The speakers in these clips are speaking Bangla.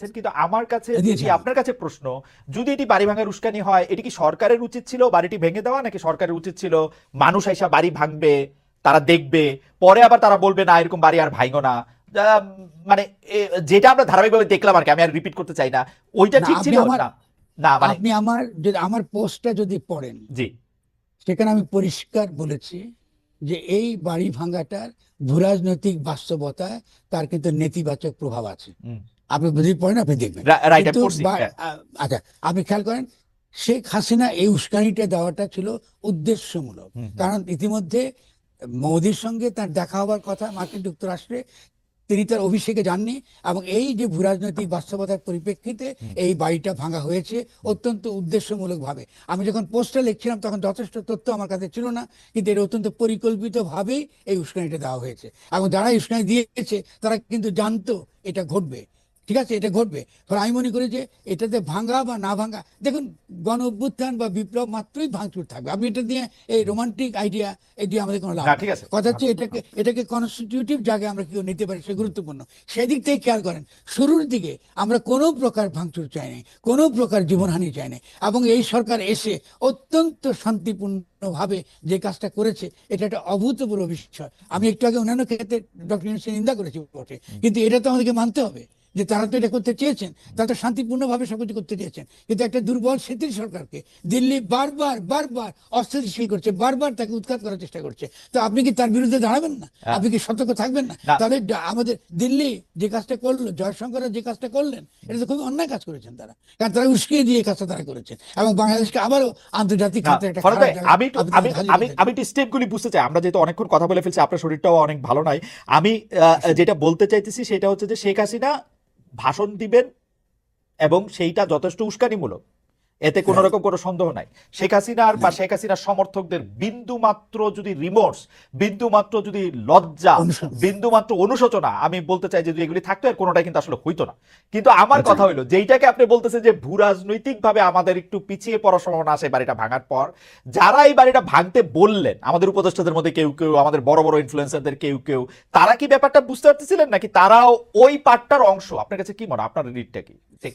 দিয়েছেন কিন্তু আমার কাছে যদি আপনার কাছে প্রশ্ন যদি এটি বাড়ি ভাঙার উস্কানি হয় এটি কি সরকারের উচিত ছিল বাড়িটি ভেঙে দেওয়া নাকি সরকারের উচিত ছিল? মানুষ আইসা বাড়ি ভাঙবে তারা দেখবে পরে আবার তারা বলবে না এরকম বাড়ি আর ভাঙো না। মানে যেটা আমরা ধারাবাহিকভাবে দেখলাম আর কি আমি আর রিপিট করতে চাই না। ওইটা ঠিক ছিল না? না মানে আপনি আমার যদি আমার পোস্টটা যদি পড়েন জি। সেখানে আমি পরিষ্কার বলেছি যে এই বাড়ি ভাঙাটার ভূরাজনৈতিক বাস্তবতায় তার কিন্তু নেতিবাচক প্রভাব আছে। আপনি যদি পড়েন আপনি দেখবেন। হ্যাঁ। আচ্ছা আপনি খেয়াল করেন শেখ হাসিনা এই উস্কানিটা দেওয়াটা ছিল উদ্দেশ্যমূলক। কারণ ইতিমধ্যে মোদির সঙ্গে তার দেখা হওয়ার কথা মার্কিন যুক্তরাষ্ট্রে তিনি তার অভিষেকে যাননি এবং এই যে ভূরাজনৈতিক বাস্তবতার পরিপ্রেক্ষিতে এই বাড়িটা ভাঙা হয়েছে অত্যন্ত উদ্দেশ্যমূলকভাবে। আমি যখন পোস্টটা লিখছিলাম তখন যথেষ্ট তথ্য আমার কাছে ছিল না কিন্তু এটা অত্যন্ত পরিকল্পিতভাবেই এই উস্কানিটা দেওয়া হয়েছে। এবং যারা উস্কানি দিয়েছে তারা কিন্তু জানতো এটা ঘটবে। ঠিক আছে এটা ঘটবে। ফলে আমি মনে করি যে এটাতে ভাঙা বা না ভাঙা দেখুন গণ অভ্যুত্থান বা বিপ্লব মাত্রই ভাঙচুর থাকবে। আপনি এটা দিয়ে এই রোমান্টিক আইডিয়া এই দিয়ে আমাদের কোনো লাভ ঠিক আছে। কথা হচ্ছে এটাকে এটাকে কনস্টিটিউটিভ জায়গায় আমরা কেউ নিতে পারি সে গুরুত্বপূর্ণ। সেদিক থেকে খেয়াল করেন শুরুর দিকে আমরা কোনো প্রকার ভাঙচুর চাই নাই কোনো প্রকার জীবনহানি চাই নাই। এবং এই সরকার এসে অত্যন্ত শান্তিপূর্ণভাবে যে কাজটা করেছে এটা একটা অভূতপূর্ব বিষয়। আমি একটু আগে অন্যান্য ক্ষেত্রে ডক্টর নিন্দা করেছি বটে। কিন্তু এটা তো আমাদেরকে মানতে হবে। যে তারা তো এটা করতে চেয়েছেন তারা তো শান্তিপূর্ণভাবে সবকিছু করতে চেয়েছেন। কিন্তু একটা দুর্বল শিথিল সরকারকে দিল্লি বারবার বারবার অস্থিতিশীল করছে বারবার তাকে উৎখাত করার চেষ্টা করছে। তো আপনি কি তার বিরুদ্ধে দাঁড়াবেন না? হ্যাঁ। আপনি কি সতর্ক থাকবেন না। তাহলে আমাদের দিল্লি যে কাজটা করল জয়শঙ্কর যে কাজটা করলেন এটা তো খুবই অন্যায় কাজ করেছেন তারা। কারণ তারা উস্কিয়ে দিয়ে কাজটা তারা করেছেন। এবং বাংলাদেশকে আবারও আন্তর্জাতিক খাতে একটা আমি আমি আমি স্টেপগুলি বুঝতে চাই। আমরা যেহেতু অনেকক্ষণ কথা বলে ফেলছি আপনার শরীরটাও অনেক ভালো নয়। আমি যেটা বলতে চাইতেছি সেটা হচ্ছে যে শেখ হাসিনা ভাষণ দিবেন এবং সেইটা যথেষ্ট উস্কানিমূলক। এতে কোনো রকম কোনো সন্দেহ নাই। শেখ হাসিনার বা শেখ হাসিনার সমর্থকদের বিন্দু মাত্র যদি রিমোর্স বিন্দু মাত্র যদি লজ্জা। বিন্দু মাত্র অনুশোচনা আমি বলতে চাই যে এগুলি থাকতো এর কোনোটাই কিন্তু আসলে হইতো না। কিন্তু আমার কথা হইল যেইটাকে আপনি বলতেছেন যে ভূ রাজনৈতিক ভাবে আমাদের একটু পিছিয়ে পড়ার সম্ভাবনা আছে বাড়িটা ভাঙার পর যারা এই বাড়িটা ভাঙতে বললেন আমাদের উপদেষ্টাদের মধ্যে কেউ কেউ আমাদের বড় বড় ইনফ্লুয়েন্সারদের কেউ কেউ তারা কি ব্যাপারটা বুঝতে পারতেছিলেন নাকি তারাও ওই পার্টটার অংশ? আপনার কাছে কি মনে হয়? আপনার রিডটা কি?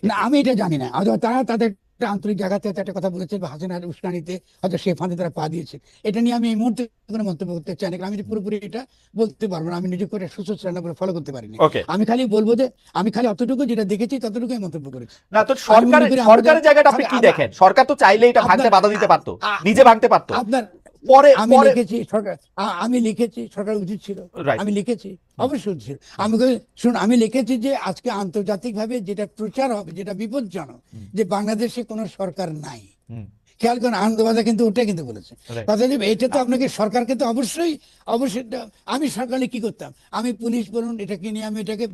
না আমি এটা জানি না। তারা তাদের একটা আন্তরিক জায়গাতে একটা কথা বলেছে বা হাসিনার উস্কানিতে হয়তো সে ফাঁদে তারা পা দিয়েছে। এটা নিয়ে আমি এই মুহূর্তে কোনো মন্তব্য করতে চাই না আমি পুরোপুরি এটা বলতে পারব না। আমি নিজে করে সুসংস্থান করে ফলো করতে পারিনি। আমি খালি বলব যে আমি খালি অতটুকু যেটা দেখেছি ততটুকুই মন্তব্য করেছি। না তো সরকার সরকারের জায়গাটা আপনি কি দেখেন? সরকার তো চাইলে এটা ভাঙতে বাধা দিতে পারতো নিজে ভাঙতে পারতো। আপনার পরে আমি লিখেছি সরকার আমি লিখেছি সরকার উচিত ছিল। আমি লিখেছি অবশ্যই উচিত ছিল। আমি শুনুন আমি লিখেছি যে আজকে আন্তর্জাতিকভাবে যেটা প্রচার হবে যেটা বিপজ্জনক যে বাংলাদেশে কোনো সরকার নাই। খেয়াল করেন আনন্দবাজার কিন্তু ওটা কিন্তু বলেছে. কথা এটা তো আপনাকে সরকারকে তো অবশ্যই অবশ্যই আমি সরকারে কি করতাম? আমি পুলিশ বলুন এটাকে নিয়ে আমি এটাকে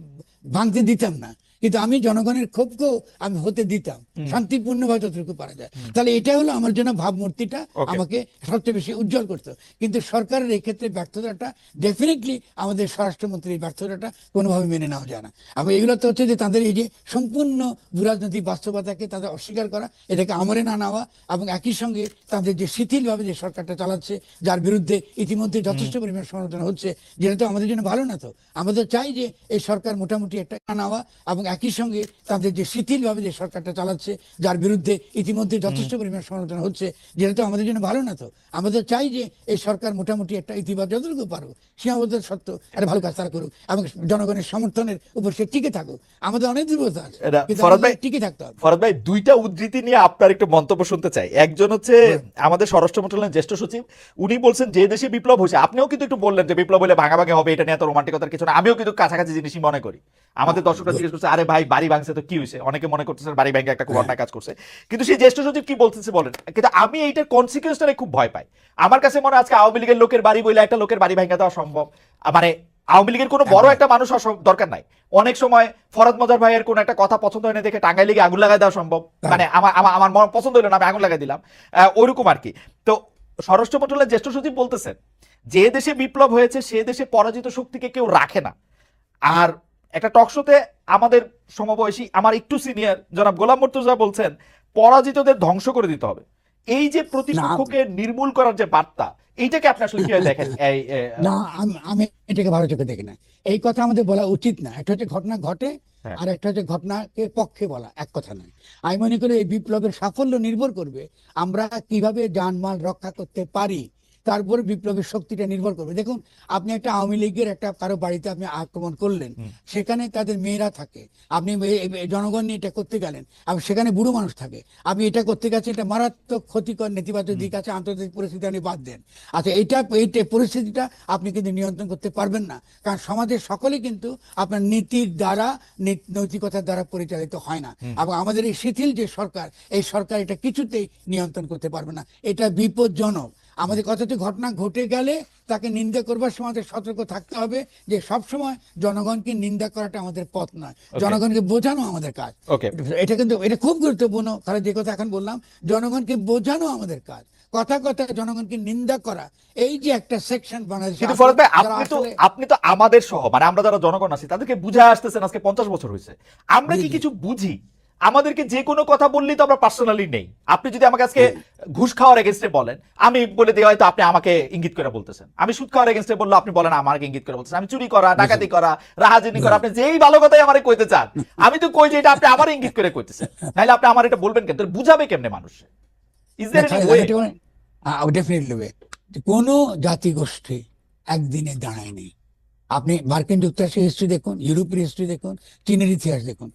ভাঙতে দিতাম না। কিন্তু আমি জনগণের ক্ষোভকেও আমি হতে দিতাম। শান্তিপূর্ণভাবে যতটুকু পারা যায়। তাহলে এটা হলো আমার জন্য ভাবমূর্তিটা. আমাকে সবচেয়ে বেশি উজ্জ্বল করতো। কিন্তু সরকারের এই ক্ষেত্রে ব্যর্থতাটা ডেফিনেটলি আমাদের স্বরাষ্ট্রমন্ত্রীর ব্যর্থতাটা কোনোভাবে মেনে নেওয়া যায় না। এবং এগুলো তো হচ্ছে যে তাদের এই যে সম্পূর্ণ ভূরাজনৈতিক বাস্তবতাকে তাদের অস্বীকার করা এটাকে আমরে না নেওয়া এবং একই সঙ্গে তাদের যে শিথিলভাবে যে সরকারটা চালাচ্ছে যার বিরুদ্ধে ইতিমধ্যে যথেষ্ট পরিমাণ সমালোচনা হচ্ছে যেটা তো আমাদের জন্য ভালো না তো। আমাদের চাই যে এই সরকার মোটামুটি একটা নেওয়া এবং একই সঙ্গে তাদের যে শিথিলভাবে যে সরকারটা চালাচ্ছে যার বিরুদ্ধে ইতিমধ্যে যথেষ্ট পরিমাণ সমালোচনা হচ্ছে যেটা তো আমাদের জন্য ভালো না তো। আমাদের চাই যে এই সরকার মোটামুটি একটা ইতিবাচক যতটুকু পারুক সীমাবদ্ধ সত্য একটা ভালো কাজ তারা করুক এবং জনগণের সমর্থনের উপর সে টিকে থাকুক। আমাদের অনেক দুর্বলতা আছে ভাই- টিকে থাকতে হবে। ফরহাদ ভাই দুইটা উদ্ধৃতি নিয়ে আপনার একটু মন্তব্য শুনতে চাই। একজন হচ্ছে আমাদের স্বরাষ্ট্র মন্ত্রণালয়ের জ্যেষ্ঠ সচিব উনি বলছেন যে দেশে বিপ্লব হয়েছে। আপনিও কিন্তু একটু বললেন যে বিপ্লব হলে ভাঙাভাঙি হবে এটা নিয়ে এত রোমান্টিকতার কিছু না। আমিও কিন্তু কাছাকাছি জিনিসই মনে করি। আমাদের দর্শকরা জিজ্ঞেস করছে আরে ভাই বাড়ি ভাঙছে তো কি হয়েছে অনেকে মনে করতেছেন বাড়ি ভাঙে একটা অন্যায় কাজ করছে। কিন্তু সেই জ্যেষ্ঠ সচিব কি বলতেছে বলেন? কিন্তু আমি এইটার কনসিকুয়েন্সটা খুব ভয় পাই। আমার কাছে মনে হয় আজকে আওয়ামী লীগের লোকের বাড়ি বইলে একটা লোকের বাড়ি ভাঙা দেওয়া সম্ভব। মানে আওয়ামী লীগের কোনো বড় একটা মানুষ দরকার নাই। অনেক সময় ফরাদ মজার ভাইয়ের কোন একটা কথা পছন্দ হয় না দেখে টাঙ্গাই লেগে আগুন লাগাই দেওয়া সম্ভব। মানে আমার আমার আমার মন পছন্দ হলো না আমি আগুন লাগাই দিলাম। আহ, ওইরকম আর কি। তো স্বরাষ্ট্র মন্ত্রণালয়ের জ্যেষ্ঠ সচিব বলতেছেন যে দেশে বিপ্লব হয়েছে সে দেশে পরাজিত শক্তিকে কেউ রাখে না। আর একটা টকশোতে আমাদের সমবয়সী আমার একটু সিনিয়র জনাব গোলাম মর্তুজা বলছেন পরাজিতদের ধ্বংস করে দিতে হবে। এই যে প্রতিপক্ষকে নির্মূল করার যে বার্তা এইটাকে আপনি আসলে কীভাবে দেখেন? না আমি- আমি এটাকে ভালো চোখে দেখি না। এই কথা আমাদের বলা উচিত না। একটা হচ্ছে ঘটনা ঘটে হ্যাঁ। আর একটা হচ্ছে ঘটনাকে পক্ষে বলা এক কথা নয়। আমি মনে করি এই বিপ্লবের সাফল্য নির্ভর করবে আমরা কীভাবে জানমাল রক্ষা করতে পারি। তার উপরে বিপ্লবের শক্তিটা নির্ভর করবে। দেখুন আপনি একটা আওয়ামী লীগের একটা কারও বাড়িতে আপনি আক্রমণ করলেন সেখানে তাদের মেয়েরা থাকে। আপনি জনগণ নিয়ে এটা করতে গেলেন আপনি সেখানে বুড়ো মানুষ থাকে। আপনি এটা করতে গেছেন এটা মারাত্মক ক্ষতিকর নেতিবাচক দিক আছে আন্তর্জাতিক পরিস্থিতি আপনি বাদ দেন। আচ্ছা এটা এইটা পরিস্থিতিটা আপনি কিন্তু নিয়ন্ত্রণ করতে পারবেন না। কারণ সমাজের সকলে কিন্তু আপনার নীতির দ্বারা নৈতিকতার দ্বারা পরিচালিত হয় না। এবং আমাদের এই শিথিল যে সরকার এই সরকার এটা কিছুতেই নিয়ন্ত্রণ করতে পারবে না। এটা বিপজ্জনক। আমাদের কতটি ঘটনা ঘটে গেলে তাকে নিন্দা করবার সময় সতর্ক থাকতে হবে যে সব সময় জনগণকে নিন্দা করাটা আমাদের পথ নয়। জনগণকে বোঝানো আমাদের কাজ। এটা কিন্তু এটা খুব গুরুত্বপূর্ণ। তাহলে যে কথা এখন বললাম জনগণকে বোঝানো আমাদের কাজ। কথা কথা জনগণকে নিন্দা করা। এই যে একটা সেকশন বাংলাদেশে আপনি তো আপনি তো আমাদের সহ মানে আমরা যারা জনগণ আছি তাদেরকে বুঝে আসতেছেন আজকে পঞ্চাশ বছর হয়েছে আমরা কি। কিছু বুঝি? আমাদেরকে যে কোনো কথা বললেই তো আমরা পার্সোনালি নেই। আপনি যদি আমাকে আজকে ঘুষ খাওয়ার এগেনস্টে বলেন আমি বলে দিই হয়তো আপনি আমাকে ইঙ্গিত করে বলতেছেন। আমি সুদ খাওয়ার এগেনস্টে বলল আপনি বলেন আমাকে ইঙ্গিত করে বলতেছেন। আমি চুরি করা ডাকাতি করা রাহাজানি করা আপনি যেই ভালো কথাই আমারে কইতে চান আমি তো কই যে এটা আপনি আমার ইঙ্গিত করে কইতেছেন। নাহলে আপনি আমার এটা বলবেন কেন? বুঝাবে কেমনে মানুষ? Is there way. কোনো জাতিগোষ্ঠী একদিনে দাঁড়ায়নি আপনি মার্কিন যুক্তরাষ্ট্রের হিস্ট্রি দেখুন ইউরোপের হিস্ট্রি দেখুন চীনের ইতিহাস দেখুন।